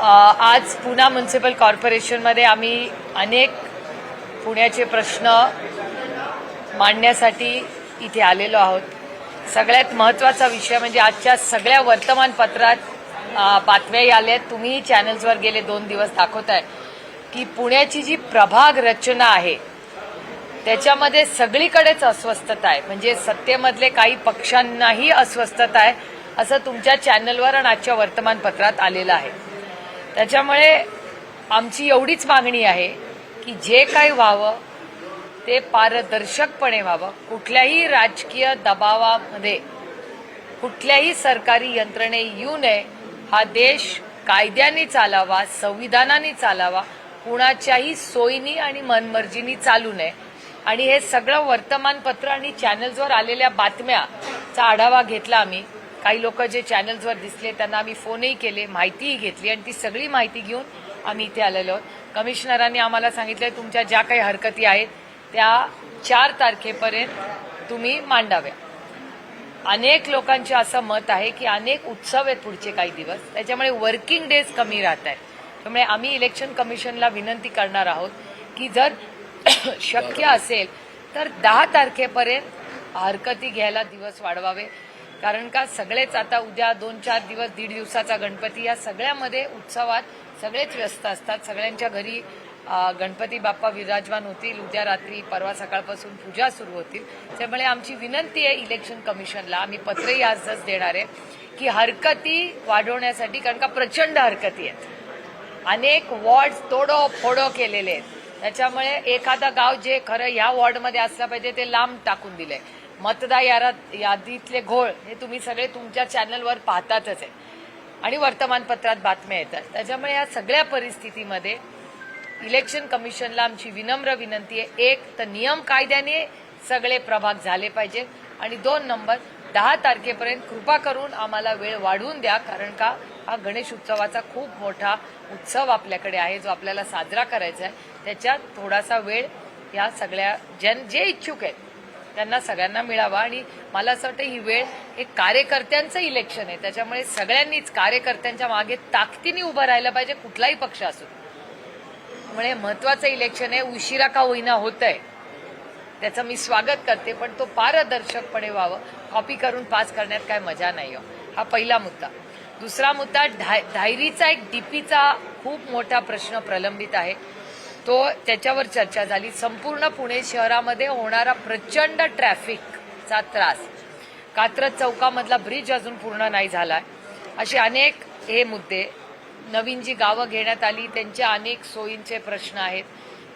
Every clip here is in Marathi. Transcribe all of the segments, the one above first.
आज पुणा म्युन्सिपल कॉर्पोरेशनमध्ये आम्ही अनेक पुण्याचे प्रश्न मांडण्यासाठी इथे आलेलो आहोत. सगळ्यात महत्त्वाचा विषय म्हणजे आजच्या सगळ्या वर्तमानपत्रात बातम्याही आल्या. तुम्हीही चॅनल्सवर गेले दोन दिवस दाखवताय की पुण्याची जी प्रभाग रचना आहे त्याच्यामध्ये सगळीकडेच अस्वस्थता आहे. म्हणजे सत्तेमधले काही पक्षांनाही अस्वस्थता आहे असं तुमच्या चॅनलवर आणि आजच्या वर्तमानपत्रात आलेलं आहे. त्याच्यामुळे आमची एवढीच मागणी आहे की जे काही व्हावं ते पारदर्शकपणे व्हावं. कुठल्याही राजकीय दबावामध्ये कुठल्याही सरकारी यंत्रणे येऊ नये. हा देश कायद्याने चालावा संविधानाने चालावा. कुणाच्याही सोयीनी आणि मनमर्जीनी चालू नये. आणि हे सगळं वर्तमानपत्र आणि चॅनल्सवर आलेल्या बातम्याचा आढावा घेतला आम्ही. काही लोक जे चॅनल्सवर दिसले त्यांना आम्ही फोनही केले माहितीही घेतली आणि ती सगळी माहिती घेऊन आम्ही इथे आलेलो आहोत. कमिशनरांनी आम्हाला सांगितलं तुमच्या ज्या काही हरकती आहेत त्या चार तारखेपर्यंत तुम्ही मांडाव्या. अनेक लोकांचे असं मत आहे की अनेक उत्सव आहेत पुढचे काही दिवस. त्याच्यामुळे वर्किंग डेज कमी राहत आहेत. त्यामुळे आम्ही इलेक्शन कमिशनला विनंती करणार आहोत की जर शक्य असेल तर दहा तारखेपर्यंत हरकती घ्यायला दिवस वाढवावे. कारण का सगळेच आता उद्या दोन चार दिवस दीड दिवसाचा गणपती या सगळ्यामध्ये उत्सवात सगळेच व्यस्त असतात. सगळ्यांच्या घरी गणपती बाप्पा विराजमान होतील. उद्या रात्री परवा सकाळपासून पूजा सुरू होतील. त्यामुळे आमची विनंती आहे इलेक्शन कमिशनला आम्ही पत्रही आजच देणार आहे की हरकती वाढवण्यासाठी कारण का प्रचंड हरकती आहेत. अनेक वॉर्ड तोडो फोडो केलेले आहेत. त्याच्यामुळे एखादं गाव जे खरं ह्या वॉर्डमध्ये असलं पाहिजे ते लांब टाकून दिलंय. मतदार यारात यादीतले घोळ हे तुम्ही सगळे तुमच्या चॅनलवर पाहतातच आहे. आणि वर्तमानपत्रात बातम्या येतात. त्याच्यामुळे या सगळ्या परिस्थितीमध्ये इलेक्शन कमिशनला आमची विनम्र विनंती आहे. एक तर नियम कायद्याने सगळे प्रभाग झाले पाहिजेत. आणि दोन नंबर दहा तारखेपर्यंत कृपा करून आम्हाला वेळ वाढवून द्या. कारण का? हा गणेश उत्सवाचा खूप मोठा उत्सव आपल्याकडे आहे जो आपल्याला साजरा करायचा आहे. त्याच्यात थोडासा वेळ या सगळ्या जन जे इच्छुक आहेत त्यांना सगळ्यांना मिळावा आणि मला असं वाटतं ही वेळ हे कार्यकर्त्यांचं इलेक्शन आहे. त्याच्यामुळे सगळ्यांनीच कार्यकर्त्यांच्या मागे ताकदीने उभं राहिलं पाहिजे कुठलाही पक्ष असो. त्यामुळे महत्वाचं इलेक्शन आहे. उशिरा का होईना होत आहे त्याचं मी स्वागत करते पण तो पारदर्शकपणे व्हावं. कॉपी करून पास करण्यात काय मजा नाही हो. हा पहिला मुद्दा. दुसरा मुद्दा ढाय धायरीचा एक डीपीचा खूप मोठा प्रश्न प्रलंबित आहे. तो त्याच्यावर चर्चा झाली. संपूर्ण पुणे शहरामध्ये होणारा प्रचंड ट्रॅफिकचा त्रास. कात्रज चौकामधला ब्रिज अजून पूर्ण नाही झाला असे अनेक हे मुद्दे. नवीन जी गावं घेण्यात आली त्यांच्या अनेक सोयींचे प्रश्न आहेत.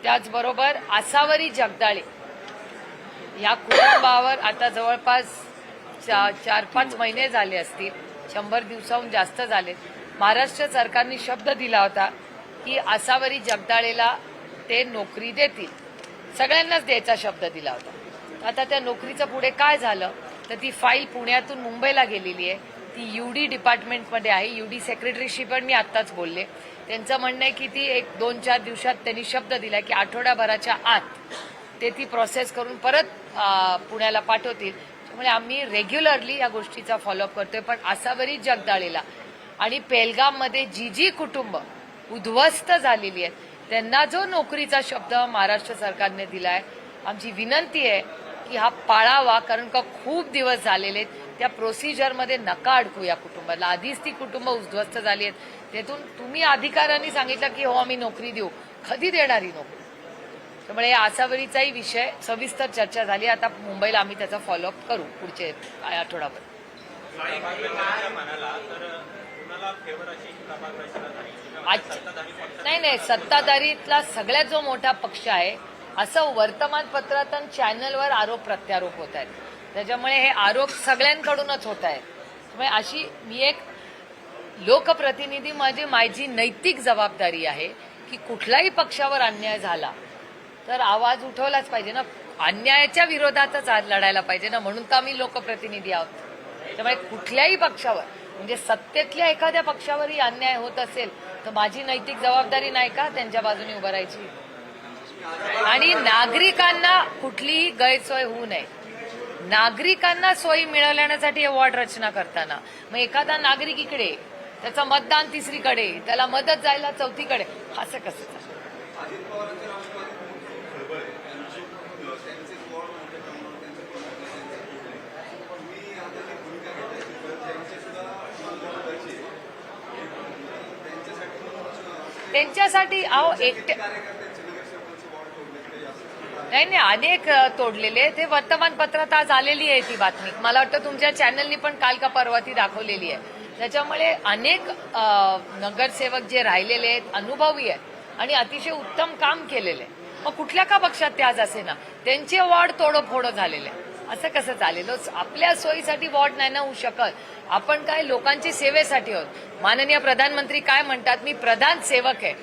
त्याचबरोबर आसावरी जगदाळे. या कुटुंबावर आता जवळपास चा, चार पाच महिने झाले असतील. शंभर दिवसाहून जास्त झाले महाराष्ट्र सरकारने शब्द दिला होता की आसावरी जगदाळेला ते नोकरी देतील. सगळ्यांनाच द्यायचा शब्द दिला होता. आता त्या नोकरीचं पुढे काय झालं? तर ती फाईल पुण्यातून मुंबईला गेलेली आहे. ती युडी डिपार्टमेंटमध्ये आहे. युडी सेक्रेटरीशी पण मी आत्ताच बोलले. त्यांचं म्हणणं आहे की ती एक दोन चार दिवसात त्यांनी शब्द दिला की आठवड्याभराच्या आत ते ती प्रोसेस करून परत पुण्याला पाठवतील. त्यामुळे आम्ही रेग्युलरली या गोष्टीचा फॉलोअप करतोय. पण आसावरी जगदाळेला आणि पेलगाममध्ये जी जी कुटुंब उद्ध्वस्त झालेली आहेत. त्यांना जो नोकरीचा शब्द महाराष्ट्र सरकारने दिलाय आमची विनंती आहे की हा पाळावा कारण का खूप दिवस झालेले आहेत. त्या प्रोसिजरमध्ये नका अडकू या कुटुंबाला. आधीच ती कुटुंब उद्ध्वस्त झाली आहेत. त्यातून तुम्ही अधिकाऱ्यांनी सांगितलं की हो आम्ही नोकरी देऊ. कधी देणारी नोकरी? त्यामुळे आसावरीचाही विषय सविस्तर चर्चा झाली. आता मुंबईला आम्ही त्याचा फॉलोअप करू पुढचे आठवडाभर आज- नाही नाही सत्ताधारीतला सगळ्यात जो मोठा पक्ष आहे असं वर्तमानपत्रात आणि चॅनलवर आरोप प्रत्यारोप होत आहेत. त्याच्यामुळे हे आरोप सगळ्यांकडूनच होत आहेत. त्यामुळे अशी मी एक लोकप्रतिनिधी माझी माझी नैतिक जबाबदारी आहे की कुठल्याही पक्षावर अन्याय झाला तर आवाज उठवलाच पाहिजे ना. अन्यायाच्या विरोधातच आज लढायला पाहिजे ना. म्हणून तर आम्ही लोकप्रतिनिधी आहोत. त्यामुळे कुठल्याही पक्षावर म्हणजे सत्तेतल्या एखाद्या पक्षावरही अन्याय होत असेल तर माझी नैतिक जबाबदारी नाही का त्यांच्या बाजूने उभं राहायची? आणि नागरिकांना कुठलीही गैरसोय होऊ नये. नागरिकांना सोयी मिळवण्यासाठी वॉर्ड रचना करताना. मग एखादा नागरिक इकडे त्याचं मतदान तिसरीकडे त्याला मदत जायला चौथीकडे असं कसं चालेल? अजित पवारांच्या राष्ट्रवादी खूप खळबळ आहे त्यांची अ, त्यांचे वॉर्ड मोठ्या प्रमाणावर त्यांचे प्रमुख नेते त्यांचे फुटले तुम्ही आता जी भूमिका घेताय की परत त्यांचे सुद्धा महत्वाची त्यांच्यासाठी मग, अ, त्यांच्यासाठी अहो एकटे नाही नाही अनेक तोडलेले ते वर्तमानपत्रात आज आलेली आहे ती बातमी मला वाटतं तुमच्या चॅनलनी पण काल का परवा ती दाखवलेली आहे त्याच्यामुळे अनेक नगरसेवक जे राहिलेले आहेत अनुभवी आहेत आणि अतिशय उत्तम काम केलेले आहे. मग कुठल्या का पक्षात ते आज असे ना त्यांचे वॉर्ड तोडंफोडं झालेले आहे. असं कसं चालेल आपल्या सोयीसाठी वॉर्ड नाही ना होऊ शकत. आपण काय लोकांची सेवेसाठी आहोत? माननीय प्रधानमंत्री काय म्हणतात? मी प्रधान सेवक आहे.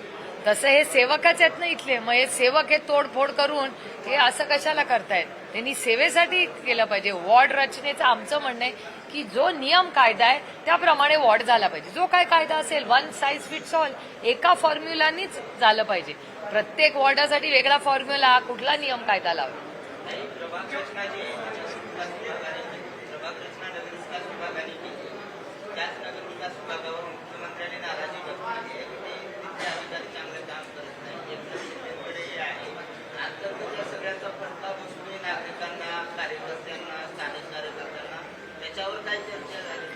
तसं हे सेवकच आहेत ना इथले. मग हे सेवक हे तोडफोड करून हे असं कशाला करतायत? त्यांनी सेवेसाठी केलं पाहिजे. वॉर्ड रचनेचं आमचं म्हणणं आहे की जो नियम कायदा आहे त्याप्रमाणे वॉर्ड झाला पाहिजे. जो काय कायदा असेल वन साईज फिट्स ऑल एका फॉर्म्युलानीच झालं पाहिजे. प्रत्येक वॉर्डासाठी वेगळा फॉर्म्युला कुठला नियम कायदा लावला प्रभाग रचना जी विकास विभागाने प्रभाग रचना नगर विकास विभागाने केली त्याच नगर विकास विभागावर मुख्यमंत्र्यांनी नाराजी व्यक्त केली आहे की ते तिथले अधिकारी चांगलं काम करत नाही एकनाथ शिंदेकडे हे आहे अंतर्गत या सगळ्याचा फटका बसतोय नागरिकांना कार्यकर्त्यांना स्थानिक कार्यकर्त्यांना त्याच्यावर काय चर्चा झाली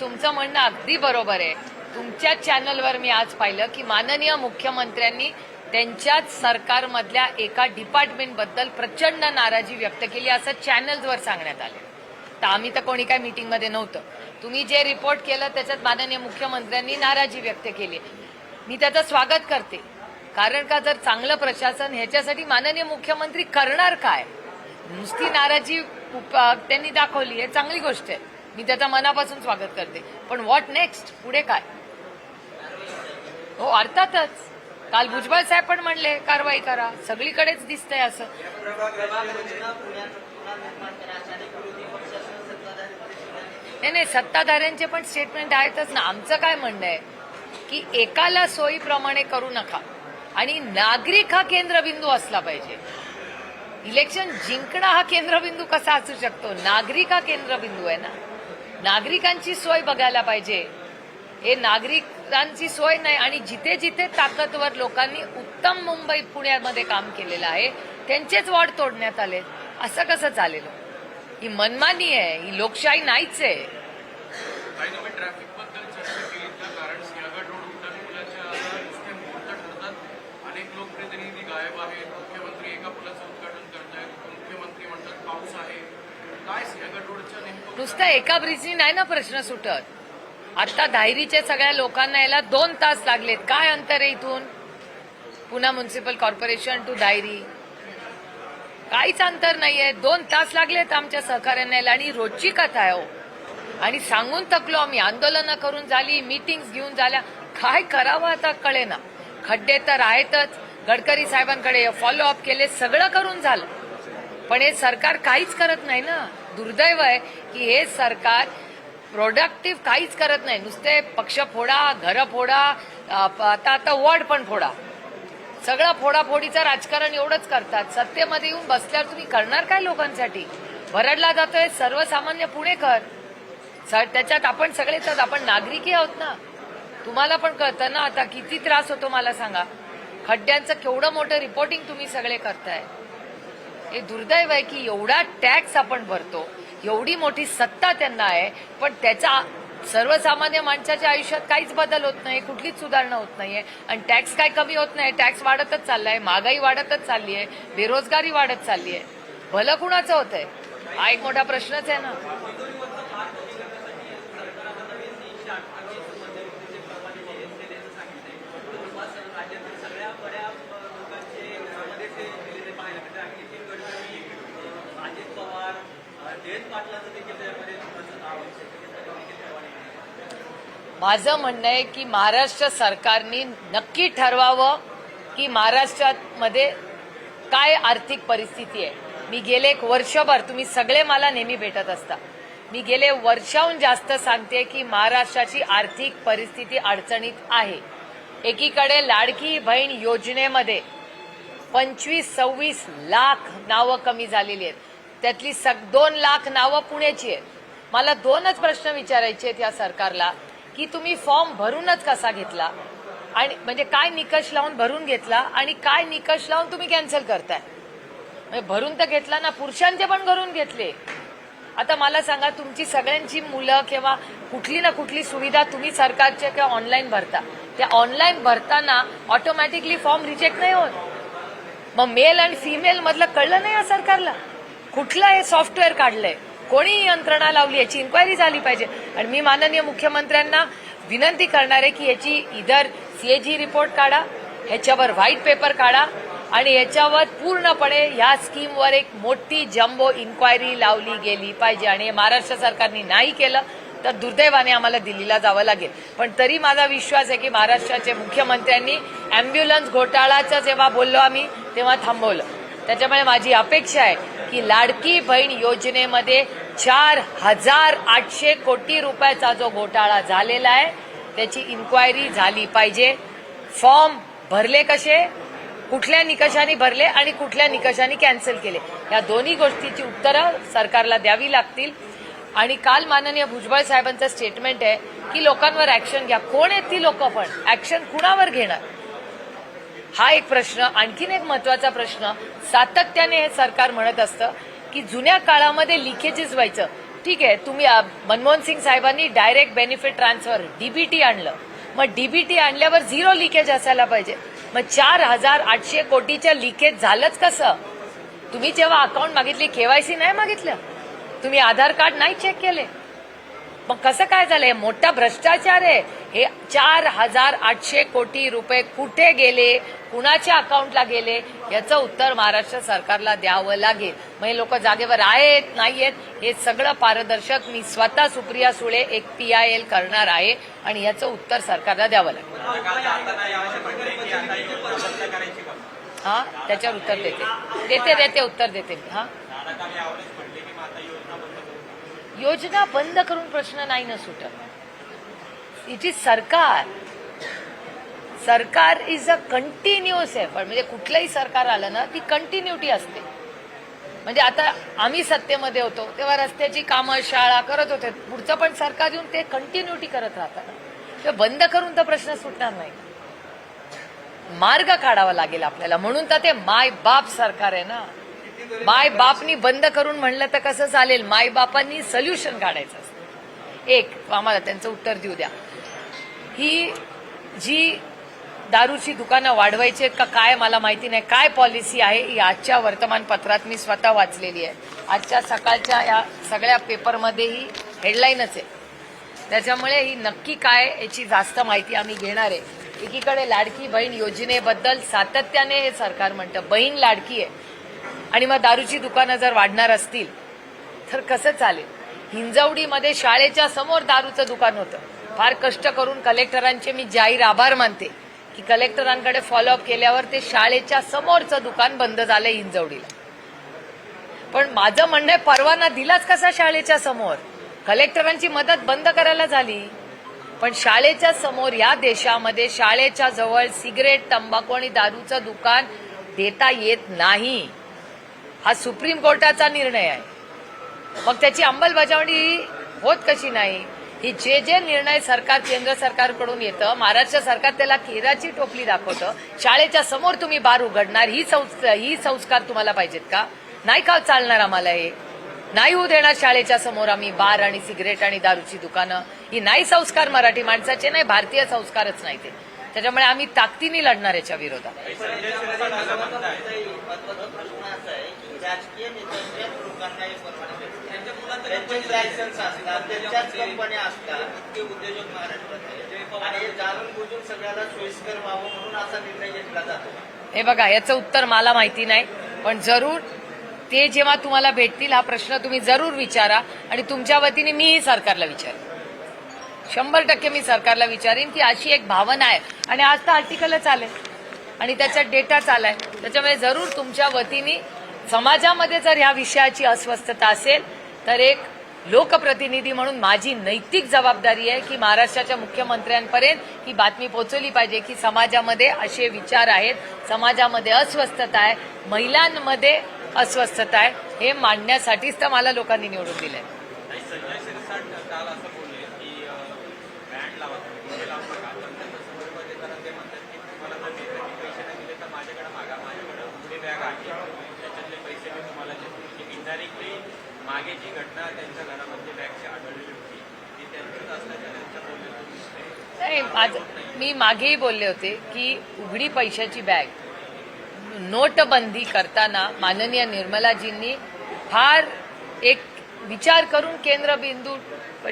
तुमचं म्हणणं अगदी बरोबर आहे. तुमच्या चॅनलवर मी आज पाहिलं की माननीय मुख्यमंत्र्यांनी त्यांच्याच सरकारमधल्या एका डिपार्टमेंटबद्दल प्रचंड नाराजी व्यक्त केली असं चॅनल्सवर सांगण्यात आले. तर आम्ही तर कोणी काय मीटिंगमध्ये नव्हतं. तुम्ही जे रिपोर्ट केलं त्याच्यात माननीय मुख्यमंत्र्यांनी नाराजी व्यक्त केली. मी त्याचं स्वागत करते. कारण का जर चांगलं प्रशासन ह्याच्यासाठी माननीय मुख्यमंत्री करणार काय? नुसती नाराजी उप- त्यांनी दाखवली आहे चांगली गोष्ट आहे. मी त्याचा मनापासून स्वागत करते. पण व्हॉट नेक्स्ट पुढे काय? हो अर्थातच. काल भुजबळ साहेब पण म्हणले कारवाई करा. सगळीकडेच दिसतंय असं. नाही नाही सत्ताधाऱ्यांचे पण स्टेटमेंट आहेतच ना. आमचं काय म्हणणं आहे? की एकाला सोयीप्रमाणे करू नका. आणि नागरिक हा केंद्रबिंदू असला पाहिजे. इलेक्शन जिंकणं हा केंद्रबिंदू कसा असू शकतो? नागरिक हा केंद्रबिंदू आहे ना. नागरिकांची सोय बघायला पाहिजे. हे नागरिकांची सोय नाही आणि जिथे जिथे ताकदवर लोकांनी उत्तम मुंबई पुण्यामध्ये काम केलेलं आहे त्यांचेच वॉर्ड तोडण्यात आले. असं कसं चालेल? ही मनमानी आहे ही लोकशाही नाहीच आहे काही नव्हे ट्रॅफिकबद्दल चर्चा केली का कारण सिंहगड रोड उड्डाण पुलाच्या आता नुसते मुहूर्त ठरतात अनेक लोकप्रतिनिधी गायब आहेत मुख्यमंत्री एका पुलाचं उद्घाटन करतायत मुख्यमंत्री म्हणतात पाऊस आहे काय सिंहगड रोडच्या नेमकं नुसतं एका ब्रिजनी नाही ना प्रश्न सुटत? आता धायरीच्या सगळ्या लोकांना याला दोन तास लागलेत. काय अंतर आहे इथून? पुन्हा म्युन्सिपल कॉर्पोरेशन टू धायरी काहीच अंतर नाहीये. दोन तास लागलेत आमच्या सहकार्यांना याला आणि रोजची कथा आहे हो. आणि सांगून थकलो आम्ही. आंदोलनं करून झाली मीटिंग्स घेऊन झाल्या. काय करावं आता कळेना. खड्डे तर आहेतच. गडकरी साहेबांकडे फॉलोअप केले. सगळं करून झालं. पण हे सरकार काहीच करत नाही ना. दुर्दैव आहे की हे सरकार प्रोडक्टिव्ह काहीच करत नाही. नुसते पक्ष फोडा घरं फोडा प- आता आता वॉर्ड पण फोडा. सगळं फोडाफोडीचं राजकारण एवढंच करतात. सत्तेमध्ये येऊन बसल्यावर तुम्ही करणार काय लोकांसाठी? भरडला जातोय सर्वसामान्य पुणेकर सर त्याच्यात आपण सगळेच आहोत आपण नागरिकही आहोत ना. तुम्हाला पण कळतं ना आता किती त्रास होतो मला सांगा. खड्ड्यांचं केवढं मोठं रिपोर्टिंग तुम्ही सगळे करताय. हे दुर्दैव आहे की एवढा टॅक्स आपण भरतो. एवढी मोठी सत्ता त्यांना आहे पण त्याचा सर्वसामान्य माणसाच्या आयुष्यात काहीच बदल होत नाही कुठलीच सुधारणा होत नाहीये. आणि टॅक्स काय कमी होत नाही टॅक्स वाढतच चाललाय महागाई वाढतच चालली आहे बेरोजगारी वाढत चालली आहे भलं कुणाचं होत आहे हा एक मोठा प्रश्नच आहे ना. माझं म्हणणं आहे की महाराष्ट्र सरकारने नक्की ठरवावं की महाराष्ट्रामध्ये काय आर्थिक परिस्थिती आहे. मी गेले एक वर्षभर तुम्ही सगळे मला नेहमी भेटत असता. मी गेले वर्षाहून जास्त सांगते की महाराष्ट्राची आर्थिक परिस्थिती अडचणीत आहे. एकीकडे लाडकी बहीण योजनेमध्ये पंचवीस सव्वीस लाख नावं कमी झालेली आहेत. त्यातली सग दोन लाख नावं पुण्याची आहेत. मला दोनच प्रश्न विचारायचे आहेत या सरकारला. की तुम्ही फॉर्म भरूनच कसा घेतला? आणि म्हणजे काय निकष लावून भरून घेतला आणि काय निकष लावून तुम्ही कॅन्सल करताय? म्हणजे भरून तर घेतला ना पुरुषांचे पण भरून घेतले. आता मला सांगा तुमची सगळ्यांची मुलं किंवा कुठली ना कुठली सुविधा तुम्ही सरकारच्या किंवा ऑनलाईन भरता. त्या ऑनलाईन भरताना ऑटोमॅटिकली फॉर्म रिजेक्ट नाही होत. मग मेल आणि फिमेल मधलं कळलं नाही या सरकारला? कुठलं हे सॉफ्टवेअर काढलंय? कोणी यंत्रणा लावली याची इन्क्वायरी झाली पाहिजे. आणि मी माननीय मुख्यमंत्र्यांना विनंती करणार आहे की याची इधर सीएजी रिपोर्ट काढा ह्याच्यावर व्हाईट पेपर काढा आणि याच्यावर पूर्णपणे ह्या स्कीमवर एक मोठी जम्बो इन्क्वायरी लावली गेली पाहिजे. आणि हे महाराष्ट्र सरकारने नाही केलं तर दुर्दैवाने आम्हाला दिल्लीला जावं लागेल. पण तरी माझा विश्वास आहे की महाराष्ट्राचे मुख्यमंत्र्यांनी अँब्युलन्स घोटाळाचं जेव्हा बोललो आम्ही तेव्हा थांबवलं. त्याच्यामुळे माझी अपेक्षा आहे की लाडकी बहीण योजनेमध्ये चार हजार आठशे कोटी रुपयाचा जो घोटाळा झालेला आहे त्याची इन्क्वायरी झाली पाहिजे. फॉर्म भरले कसे? कुठल्या निकषाने भरले आणि कुठल्या निकषाने कॅन्सल केले? या दोन्ही गोष्टीची उत्तरं सरकारला द्यावी लागतील. आणि काल माननीय भुजबळ साहेबांचं स्टेटमेंट आहे की लोकांवर ऍक्शन घ्या. कोण आहेत ती लोक पण? ऍक्शन कुणावर घेणार? हा एक प्रश्न आणखीन एक महत्त्वाचा प्रश्न. सातत्याने हे सरकार म्हणत असतं की जुन्या काळामध्ये लिकेजेस व्हायचं. ठीक आहे तुम्ही मनमोहन सिंग साहेबांनी डायरेक्ट बेनिफिट ट्रान्सफर डीबीटी आणलं. मग डीबीटी आणल्यावर झिरो लिकेज असायला पाहिजे. मग चार हजार आठशे कोटीच्या लिकेज झालंच कसं? तुम्ही जेव्हा अकाउंट मागितली केवायसी नाही मागितलं. तुम्ही आधार कार्ड नाही चेक केले. मग कसं काय झालंय मोठा भ्रष्टाचार आहे. हे चार हजार आठशे कोटी रुपये कुठे गेले? कुणाच्या अकाउंटला गेले? याचं उत्तर महाराष्ट्र सरकारला द्यावं लागेल. मग हे लोक जागेवर आहेत नाहीयेत हे सगळं पारदर्शक मी स्वतः सुप्रिया सुळे एक पी आय एल करणार आहे आणि याचं उत्तर सरकारला द्यावं लागेल. हा? त्याच्यावर उत्तर देते. देते देते उत्तर देते हा? योजना बंद करून प्रश्न नाही ना सुटत. इट इज सरकार. सरकार इज अ कंटिन्युअस एफर्ट म्हणजे कुठलंही सरकार आलं ना ती कंटिन्युटी असते. म्हणजे आता आम्ही सत्तेमध्ये होतो तेव्हा रस्त्याची कामं शाळा करत होते. पुढचं पण सरकार येऊन ते कंटिन्युटी करत राहतात ते बंद करून तर प्रश्न सुटणार नाही. मार्ग काढावा लागेल आपल्याला. म्हणून तर ते माय बाप सरकार आहे ना. माय बापनी बंद करून म्हणलं तर कसं चालेल? माय बापांनी सल्युशन काढायचं असतं. एक आम्हाला त्यांचं उत्तर देऊ द्या. ही जी दारूची दुकानं वाढवायची आहेत का काय मला माहिती नाही. काय पॉलिसी आहे? ही आजच्या वर्तमानपत्रात मी स्वतः वाचलेली आहे. आजच्या सकाळच्या या सगळ्या पेपरमध्ये ही हेडलाईनच आहे. त्याच्यामुळे ही नक्की काय याची जास्त माहिती आम्ही घेणार आहे. एकीकडे लाडकी बहीण योजनेबद्दल सातत्याने हे सरकार म्हणतं बहीण लाडकी आहे. आणि मग दारूची दुकानं जर वाढणार असतील तर कसं चालेल? हिंजवडीमध्ये शाळेच्या समोर दारूचं दुकान होतं. फार कष्ट करून कलेक्टरांचे मी जाहीर आभार मानते की कलेक्टरांकडे फॉलोअप केल्यावर ते शाळेच्या समोरचं दुकान बंद झालं हिंजवडीला. पण माझं म्हणणं आहे परवाना दिलाच कसा शाळेच्या समोर? कलेक्टरांची मदत बंद करायला झाली. पण शाळेच्या समोर या देशामध्ये शाळेच्या जवळ सिगरेट तंबाखू आणि दारूचं दुकान देता येत नाही. हा सुप्रीम कोर्टाचा निर्णय आहे. मग त्याची अंमलबजावणी होत कशी नाही? ही जे जे निर्णय सरकार केंद्र सरकारकडून येतं महाराष्ट्र सरकार त्याला केराची टोपली दाखवतं. शाळेच्या समोर तुम्ही बार उघडणार ही संस् ही संस्कार तुम्हाला पाहिजेत का? नाही का चालणार आम्हाला हे? नाही होऊ देणार शाळेच्या समोर आम्ही बार आणि सिगरेट आणि दारूची दुकानं. ही नाही संस्कार मराठी माणसाचे नाही भारतीय संस्कारच नाही ते. त्याच्यामुळे आम्ही ताकदीने लढणार याच्या विरोधात महत्त्वाचा प्रश्न असा आहे की राजकीय नेत्यांच्याच लोकांना हे परवाने भेटतात. त्यांचेच लायसन्स असतात त्यांच्याच कंपन्या असतात इतके उद्योजक महाराष्ट्रात आहेत. आणि हे जाणून बुजून सगळ्याला सोयीस्कर व्हावं म्हणून असा निर्णय घेतला जातो. हे बघा याचं उत्तर मला माहिती नाही पण जरूर ते जेव्हा तुम्हाला भेटतील हा प्रश्न तुम्ही जरूर विचारा आणि तुमच्या वतीने मीही सरकारला विचारेन. शंभर टक्के मी सरकारला विचारेन की अशी एक भावना आहे. आणि आज तर आर्टिकलच आलंय. आणि त्याच्यात डेटा चालाय त्याच्यामुळे जरूर तुमच्या वतीने समाजामध्ये जर ह्या विषयाची अस्वस्थता असेल तर एक लोकप्रतिनिधी म्हणून माझी नैतिक जबाबदारी आहे की महाराष्ट्राच्या मुख्यमंत्र्यांपर्यंत ही बातमी पोहोचवली पाहिजे की समाजामध्ये असे विचार आहेत समाजामध्ये अस्वस्थता आहे महिलांमध्ये अस्वस्थता आहे हे मांडण्यासाठीच तर मला लोकांनी निवडून दिलंय नाही संजय शिरसाट काल असं बोलले की बँड लावा जी घटना त्यांच्या घरामध्ये बॅगची आढळलेली होती ती त्यांचीच असल्याच्या त्यांच्या बोलण्यातून दिसते नाही आज मी मागेही बोलले होते की उघडी पैशाची बॅग नोटबंदी करताना माननीय निर्मलाजींनी फार एक विचार करून केंद्रबिंदू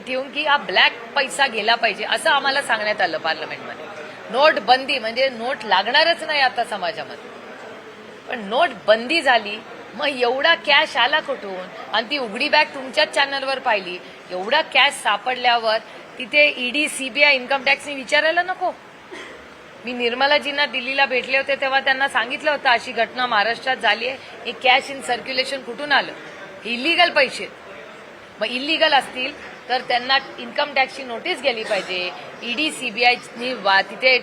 ठेवून की हा ब्लॅक पैसा गेला पाहिजे असं आम्हाला सांगण्यात आलं पार्लमेंटमध्ये. नोट बंदी म्हणजे नोट लागणारच नाही आता समाजामध्ये. पण नोट बंदी झाली मग एवढा कॅश आला कुठून? आणि ती उघडी बॅग तुमच्याच चॅनलवर पाहिली. एवढा कॅश सापडल्यावर तिथे ईडी सीबीआय इन्कम टॅक्सनी विचारायला नको. मी निर्मलाजींना दिल्लीला भेटले होते तेव्हा त्यांना सांगितलं होतं अशी घटना महाराष्ट्रात झाली आहे. हे कॅश इन सर्क्युलेशन कुठून आलं? इलिगल पैसे. मग इलिगल असतील तर त्यांना इन्कम टॅक्सची नोटीस गेली पाहिजे. ईडी सीबीआयनी तिथे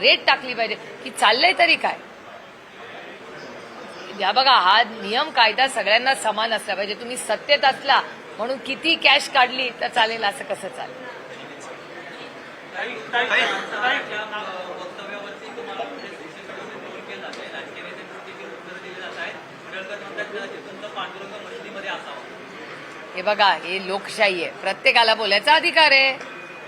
रेट टाकली पाहिजे. की चाललंय तरी काय? या बघा हा नियम कायदा सगळ्यांना समान असला पाहिजे. तुम्ही सत्तेत असला म्हणून किती कॅश काढली तर चालेल असं कसं चालेल? हे बघा हे लोकशाही आहे. प्रत्येकाला बोलायचा अधिकार आहे.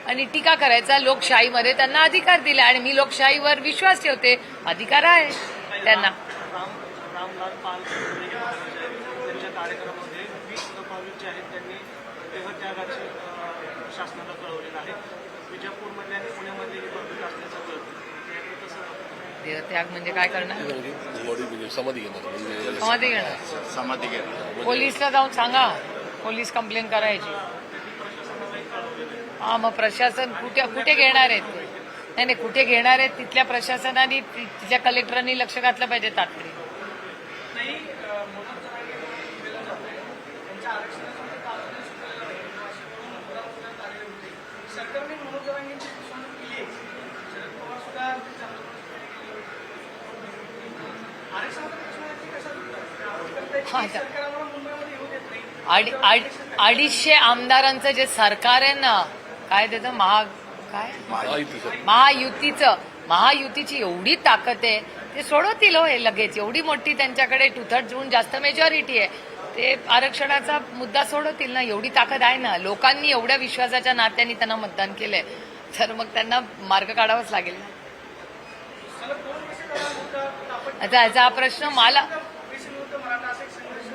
आणि टीका करायचा लोकशाहीमध्ये त्यांना अधिकार दिला. आणि मी लोकशाहीवर विश्वास ठेवते. अधिकार आहे त्यांना. रामलाल पाल त्यांच्या कार्यक्रमामध्ये वीस दफावीर जे आहेत त्यांनी देहत्यागाचे शासनाला कळवलेलं आहे. विजापूरमधले आणि पुण्यामधले ही पद्धत असल्याचं कळतं? देहत्याग म्हणजे काय करणार? बॉडी म्हणजे समाधी घेणार म्हणजे समाधी घेणार. समाधी घेणार. पोलीसला जाऊन सांगा पोलीस कंप्लेंट करायची. हा मग प्रशासन कुठे कुठे घेणार आहेत ते? नाही नाही कुठे घेणार आहेत तिथल्या प्रशासनाने ति- तिथल्या कलेक्टरांनी लक्ष घातलं पाहिजे तातडीने नाही अ, मोदी जरांगे दिलं जात आहे त्यांच्या आरक्षणासाठी कालवडी सुद्धा मतदान आलेले होते सरकारने मनोज जरांगेंची फसवणूक केली आहे शरद पवार सुद्धा आरक्षणाचा प्रश्न आहे की कशा आरोप करतायत हा, की त्या- सरकार आम्हाला मुंबईमध्ये येऊ देत नाही अडी अड- अडीचशे आमदारांचं जे सरकार आहे ना काय त्याचं महा काय? महायुतीचं. महायुतीची. एवढी ताकद आहे. ते सोडवतील हो हे लगेच. एवढी मोठी त्यांच्याकडे टू थर्ड जून जास्त मेजॉरिटी आहे. ते आरक्षणाचा मुद्दा सोडवतील ना एवढी ताकद आहे ना. लोकांनी एवढ्या विश्वासाच्या नात्याने त्यांना मतदान केलंय. तर मग त्यांना मार्ग काढावाच लागेल ना. आता याचा हा प्रश्न मला विरुद्ध मराठा असा एक संघर्ष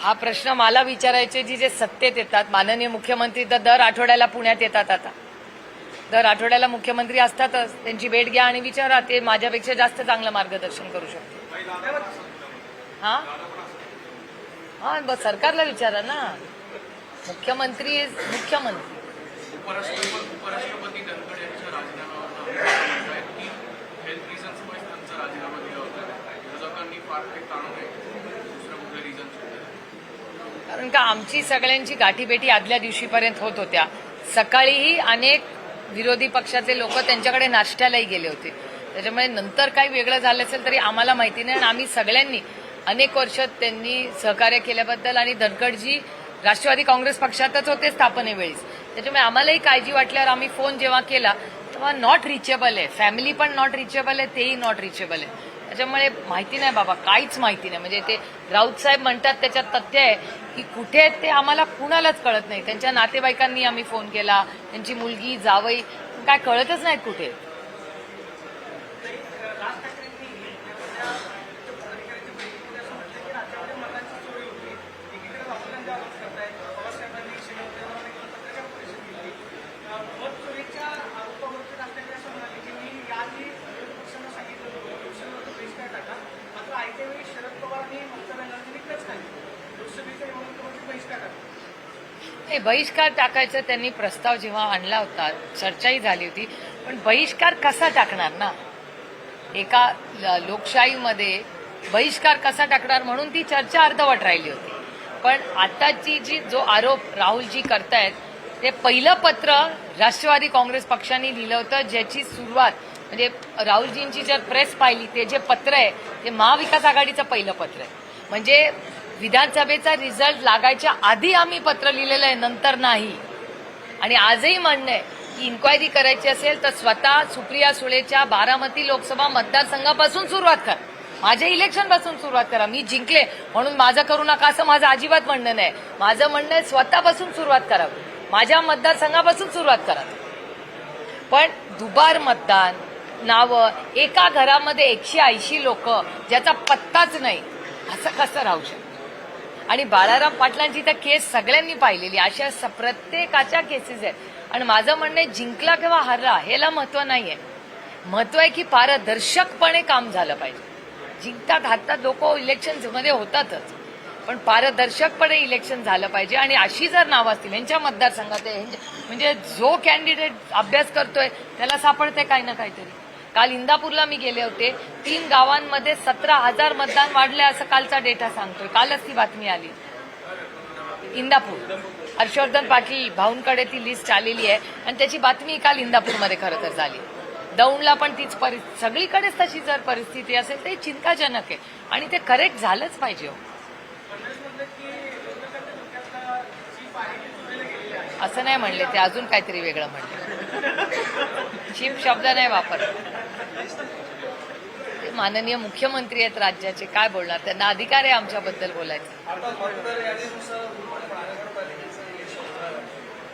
हा प्रश्न मला विचारायचे जी जे सत्तेत येतात माननीय मुख्यमंत्री तर दर आठवड्याला पुण्यात येतात आता. दर आठवड्याला मुख्यमंत्री असतातच त्यांची भेट घ्या आणि विचारा ते माझ्यापेक्षा जास्त चांगलं मार्गदर्शन करू शकते हा? हा बस सरकारला विचारा ना. मुख्यमंत्री मुख्यमंत्री. उपराष्ट्रपती उपराष्ट्रपती धनखड यांच्या राजीनाम्यावर आहेत की हेल्थ रिझन्समुळे त्यांचा राजीनामा दिला होता विरोधकांनी फार काही ताणू नये दुसरं कुठलं रिझन कारण का आमची सगळ्यांची गाठीभेटी आदल्या दिवशीपर्यंत होत होत्या. सकाळीही अनेक विरोधी पक्षाचे लोक त्यांच्याकडे नाश्त्यालाही गेले होते. त्याच्यामुळे नंतर काही वेगळं झालं असेल तरी आम्हाला माहिती नाही आणि आम्ही सगळ्यांनी अनेक वर्ष त्यांनी सहकार्य केल्याबद्दल आणि धनखडजी राष्ट्रवादी काँग्रेस पक्षातच होते स्थापनेवेळीच. त्याच्यामुळे आम्हालाही काळजी वाटल्यावर आम्ही फोन जेव्हा केला तेव्हा नॉट रिचेबल आहे. फॅमिली पण नॉट रिचेबल आहे तेही नॉट रिचेबल आहे. त्याच्यामुळे माहिती नाही बाबा काहीच माहिती नाही. म्हणजे ते राऊत साहेब म्हणतात त्याच्यात तथ्य आहे की कुठे आहेत ते आम्हाला कुणालाच कळत नाही. त्यांच्या नातेवाईकांनी आम्ही फोन केला त्यांची मुलगी जावई काय कळतच नाहीत कुठे आहेत. राज ठाकरेंनी त्या अधिकाऱ्यांच्या बैठकीमध्ये असं म्हटलं की राज्यामध्ये मतांची चोरी होती एकीकडे राहुल गांधी आरोप करतायत पवारसाहेबांनी शिवसेनेवर एक पत्रकार परिषद घेतली अं, मत चोरीच्या आरोपावरती राज ठाकरे असं म्हणाले की मी याआधी विरोधी पक्षांना सांगितलं होतं लोकसभेवर बहिष्कार टाका मात्र आयत्या वेळी शरद पवार आणि ममता बॅनर्जींनी इकडेच नाही लोकसभेच्या निवडणुकीवरती बहिष्कार टाका हे बहिष्कार टाकायचा त्यांनी प्रस्ताव जेव्हा आणला होता चर्चाही झाली होती. पण बहिष्कार कसा टाकणार ना? एका लोकशाहीमध्ये बहिष्कार कसा टाकणार म्हणून ती चर्चा अर्धवट राहिली होती. पण आताची जी जो आरोप राहुलजी करतायत ते पहिलं पत्र राष्ट्रवादी काँग्रेस पक्षाने लिहिलं होतं ज्याची सुरुवात म्हणजे राहुलजींची जर प्रेस पाहिली ते जे पत्र आहे ते महाविकास आघाडीचं पहिलं पत्र आहे. म्हणजे विधानसभेचा रिझल्ट लागायच्या आधी आम्ही पत्र लिहिलेलं आहे नंतर नाही. आणि आजही म्हणणं आहे की इन्क्वायरी करायची असेल तर स्वतः सुप्रिया सुळेच्या बारामती लोकसभा मतदारसंघापासून सुरुवात कर. माझ्या इलेक्शनपासून सुरुवात करा. मी जिंकले म्हणून माझं करू नका असं माझं अजिबात म्हणणं नाही. माझं म्हणणं आहे स्वतःपासून सुरुवात करावी. माझ्या मतदारसंघापासून सुरुवात करा. पण दुबार मतदान नावं एका घरामध्ये एकशे ऐंशी लोक ज्याचा पत्ताच नाही. असं कसं राहू शकतं? आणि बाळाराम पाटलांची तर केस सगळ्यांनी पाहिलेली. अशा स- प्रत्येकाच्या केसेस आहेत. आणि माझं म्हणणं आहे जिंकला किंवा हरला ह्याला महत्त्व नाहीये. महत्त्व आहे की पारदर्शकपणे काम झालं पाहिजे. जिंकतात हातात लोक इलेक्शनमध्ये होतातच. पण पारदर्शकपणे इलेक्शन झालं पाहिजे. आणि अशी जर नावं असतील यांच्या मतदारसंघात म्हणजे जो कॅन्डिडेट अभ्यास करतोय त्याला सापडते काही ना काहीतरी. काल इंदापूरला मी गेले होते. तीन गावांमध्ये सतरा हजार मतदान वाढले असं कालचा डेटा सांगतोय. कालच ती बातमी आली. इंदापूर. हर्षवर्धन पाटील भाऊंकडे ती लिस्ट आलेली आहे. आणि त्याची बातमी काल इंदापूरमध्ये खरं तर झाली. दौंडला पण तीच परिस्थिती सगळीकडेच तशी जर परिस्थिती असेल ते चिंताजनक आहे. आणि ते करेक्ट झालंच पाहिजे हो. असं नाही म्हणले ते. अजून काहीतरी वेगळं म्हणले. चिम शब्द नाही वापर. ते माननीय मुख्यमंत्री आहेत राज्याचे काय बोलणार? त्यांना अधिकार आहे आमच्याबद्दल बोलायचं.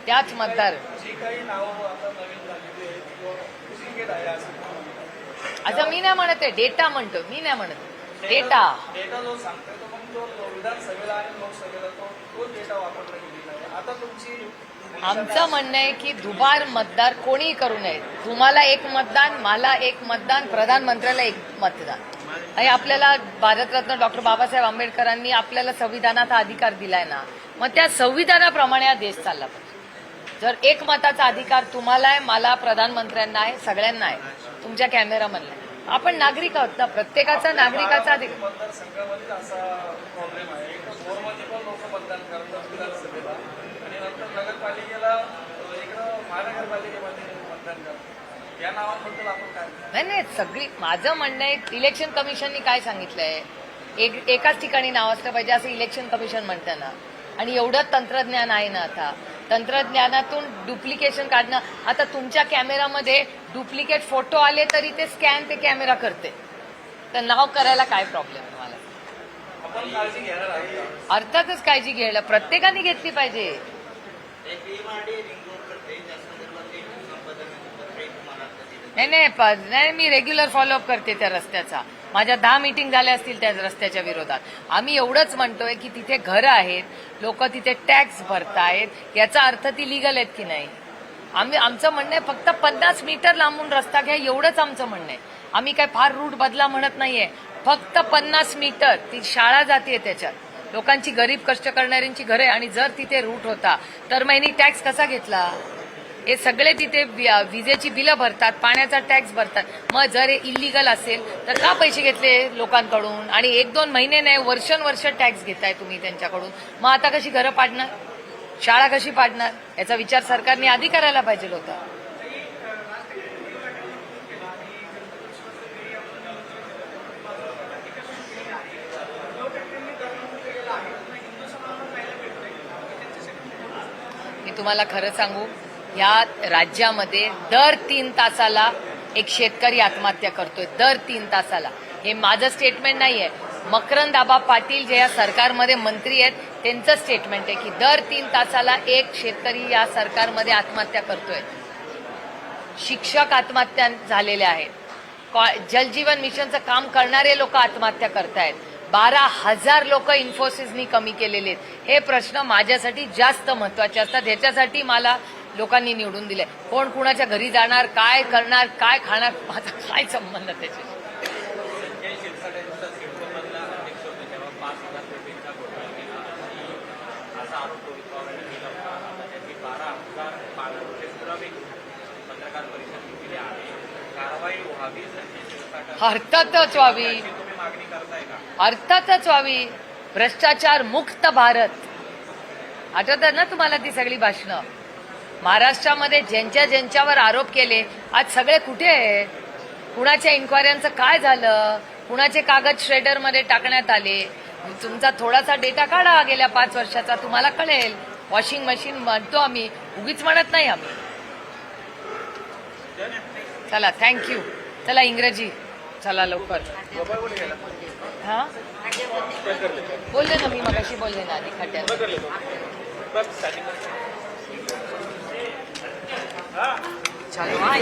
त्याच मतदार. असं असं मी नाही म्हणत आहे डेटा म्हणतो मी नाही म्हणत. डेटा. डेटा आमचं म्हणणं आहे की दुबार मतदार कोणीही करू नये. तुम्हाला एक मतदान मला एक मतदान प्रधानमंत्र्याला एक मतदान. आणि आपल्याला भारतरत्न डॉक्टर बाबासाहेब आंबेडकरांनी आपल्याला संविधानात हा अधिकार दिलाय ना मग त्या संविधानाप्रमाणे हा देश चालला पाहिजे. जर एक मताचा अधिकार तुम्हाला आहे मला प्रधानमंत्र्यांना आहे सगळ्यांना आहे तुमच्या कॅमेरामनला आहे. आपण नागरिक आहोत ना प्रत्येकाचा नागरिकाचा अधिकार मतदारसंघामध्ये असा प्रॉब्लेम आहे. एक तर भोरमध्ये पण लोक मतदान करतात विधानसभेला. आणि नंतर नगरपालिकेला अं, इकडं महानगरपालिकेमध्ये मतदान करतात. या नावांबद्दल आपण काय म्हणतो? नाही नाही सगळी माझं म्हणणं आहे इलेक्शन कमिशननी काय सांगितलंय? एक एकाच ठिकाणी नाव असलं पाहिजे असं इलेक्शन कमिशन म्हणतं ना. आणि एवढं तंत्रज्ञान आहे ना आता. तंत्रज्ञानातून डुप्लिकेशन काढणं. आता तुमच्या कॅमेरामध्ये डुप्लिकेट फोटो आले तरी ते स्कॅन ते कॅमेरा करते. तर नाव करायला काय प्रॉब्लेम आहे मला अर्थातच काळजी घ्यायला. प्रत्येकाने घेतली पाहिजे. नाही. नाही. प- नाही मी रेग्युलर फॉलोअप करते त्या रस्त्याचा. माझ्या दहा मीटिंग झाल्या असतील त्या रस्त्याच्या विरोधात. आम्ही एवढंच म्हणतोय की तिथे घरं आहेत लोक तिथे टॅक्स भरतायत याचा अर्थ ती लिगल आहेत की नाही? आम्ही आमचं म्हणणं आहे फक्त पन्नास मीटर लांबून रस्ता घ्या एवढंच आमचं म्हणणं आहे. आम्ही काय फार रूट बदला म्हणत नाहीये. फक्त पन्नास मीटर ती शाळा जाते त्याच्यात. लोकांची गरीब कष्ट करणाऱ्यांची घरे आणि जर तिथे रूट होता तर महिनी टॅक्स कसा घेतला? हे सगळे तिथे विजेची बिलं भरतात पाण्याचा टॅक्स भरतात. मग जर हे इलिगल असेल तर का पैसे घेतले लोकांकडून? आणि एक दोन महिने नाही वर्षानुवर्ष टॅक्स घेताय तुम्ही त्यांच्याकडून. मग आता कशी घरं पाडणार? शाळा कशी पाडणार? याचा विचार सरकारने आधी करायला पाहिजे होता. मी तुम्हाला खरं सांगू या राज्यामध्ये दर तीन तासाला एक शेतकरी आत्महत्या करतोय. दर तीन तासाला. हे माझं स्टेटमेंट नाही आहे मकरंद आबा पाटील जे या सरकारमध्ये मंत्री आहेत त्यांचं स्टेटमेंट आहे की दर तीन तासाला एक शेतकरी या सरकारमध्ये आत्महत्या करतोय. शिक्षक आत्महत्या झालेल्या आहेत. कॉ- जलजीवन मिशनचं काम करणारे लोक आत्महत्या करतायत. बारा हजार लोक इन्फोसिसनी कमी केलेले आहेत. हे प्रश्न माझ्यासाठी जास्त महत्त्वाचे असतात. ह्याच्यासाठी मला लोकांनी निवडून दिले कोण कुणाच्या घरी जाणार काय करणार काय खाणार माझा काय संबंध त्याच्याशी? अर्थातच व्हावी अर्थातच व्हावी भ्रष्टाचार मुक्त भारत. आठवतात ना तुम्हाला ती सगळी भाषणं? महाराष्ट्रामध्ये ज्यांच्या ज्यांच्यावर आरोप केले आज सगळे कुठे आहेत कुणाच्या इन्क्वायऱ्यांचं काय झालं? कुणाचे कागद श्रेडरमध्ये टाकण्यात आले? तुमचा थोडासा डेटा काढा गेल्या पाच वर्षाचा तुम्हाला कळेल. वॉशिंग मशीन म्हणतो आम्ही उगीच म्हणत नाही आम्ही. चला थँक्यू चला इंग्रजी. चला लवकर. हा? बोलले ना मी मगाशी बोलले ना आधी खड्ड्यात चलो हा